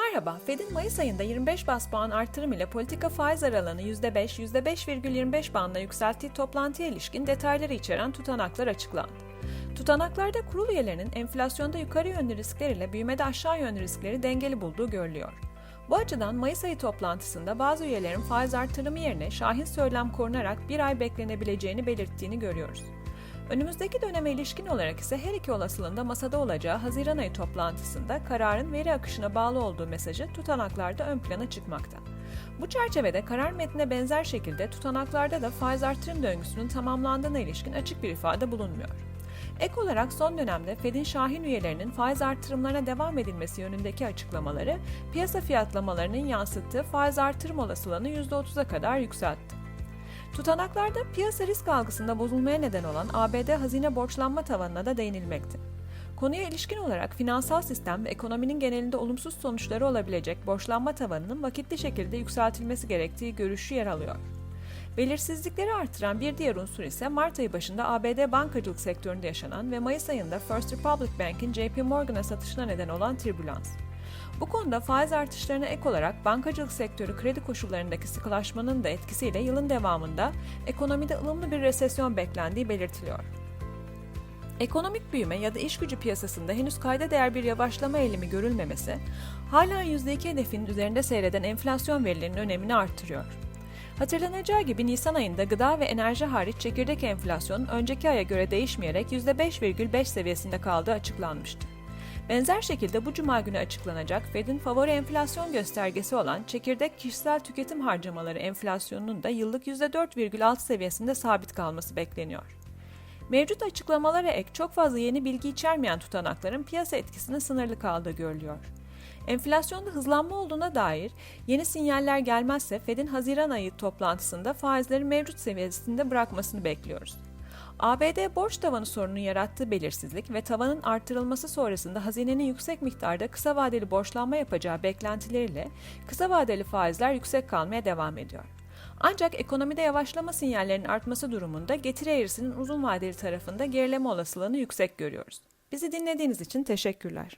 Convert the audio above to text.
Merhaba, Fed'in Mayıs ayında 25 bas puan artırım ile politika faiz aralığını %5, %5,25 bandına yükselttiği toplantıya ilişkin detayları içeren tutanaklar açıklandı. Tutanaklarda kurul üyelerinin enflasyonda yukarı yönlü riskler ile büyümede aşağı yönlü riskleri dengeli bulduğu görülüyor. Bu açıdan Mayıs ayı toplantısında bazı üyelerin faiz artırımı yerine şahin söylem korunarak bir ay beklenebileceğini belirttiğini görüyoruz. Önümüzdeki döneme ilişkin olarak ise her iki olasılığında masada olacağı Haziran ayı toplantısında kararın veri akışına bağlı olduğu mesajı tutanaklarda ön plana çıkmakta. Bu çerçevede karar metnine benzer şekilde tutanaklarda da faiz artırım döngüsünün tamamlandığına ilişkin açık bir ifade bulunmuyor. Ek olarak son dönemde Fed'in şahin üyelerinin faiz artırımlarına devam edilmesi yönündeki açıklamaları piyasa fiyatlamalarının yansıttığı faiz artırım olasılığını %30'a kadar yükseltti. Tutanaklarda piyasa risk algısında bozulmaya neden olan ABD hazine borçlanma tavanına da değinilmekte. Konuya ilişkin olarak finansal sistem ve ekonominin genelinde olumsuz sonuçları olabilecek borçlanma tavanının vakitli şekilde yükseltilmesi gerektiği görüşü yer alıyor. Belirsizlikleri artıran bir diğer unsur ise Mart ayı başında ABD bankacılık sektöründe yaşanan ve Mayıs ayında First Republic Bank'in JP Morgan'a satışına neden olan türbülans. Bu konuda faiz artışlarına ek olarak bankacılık sektörü kredi koşullarındaki sıkılaşmanın da etkisiyle yılın devamında ekonomide ılımlı bir resesyon beklendiği belirtiliyor. Ekonomik büyüme ya da iş gücü piyasasında henüz kayda değer bir yavaşlama eğilimi görülmemesi, hala %2 hedefinin üzerinde seyreden enflasyon verilerinin önemini artırıyor. Hatırlanacağı gibi Nisan ayında gıda ve enerji hariç çekirdek enflasyonun önceki aya göre değişmeyerek %5,5 seviyesinde kaldığı açıklanmıştı. Benzer şekilde bu cuma günü açıklanacak Fed'in favori enflasyon göstergesi olan çekirdek kişisel tüketim harcamaları enflasyonunun da yıllık %4,6 seviyesinde sabit kalması bekleniyor. Mevcut açıklamalara ek çok fazla yeni bilgi içermeyen tutanakların piyasa etkisinin sınırlı kaldığı görülüyor. Enflasyonda hızlanma olduğuna dair yeni sinyaller gelmezse Fed'in Haziran ayı toplantısında faizleri mevcut seviyesinde bırakmasını bekliyoruz. ABD borç tavanı sorunun yarattığı belirsizlik ve tavanın artırılması sonrasında hazinenin yüksek miktarda kısa vadeli borçlanma yapacağı beklentileriyle kısa vadeli faizler yüksek kalmaya devam ediyor. Ancak ekonomide yavaşlama sinyallerinin artması durumunda getiri eğrisinin uzun vadeli tarafında gerileme olasılığını yüksek görüyoruz. Bizi dinlediğiniz için teşekkürler.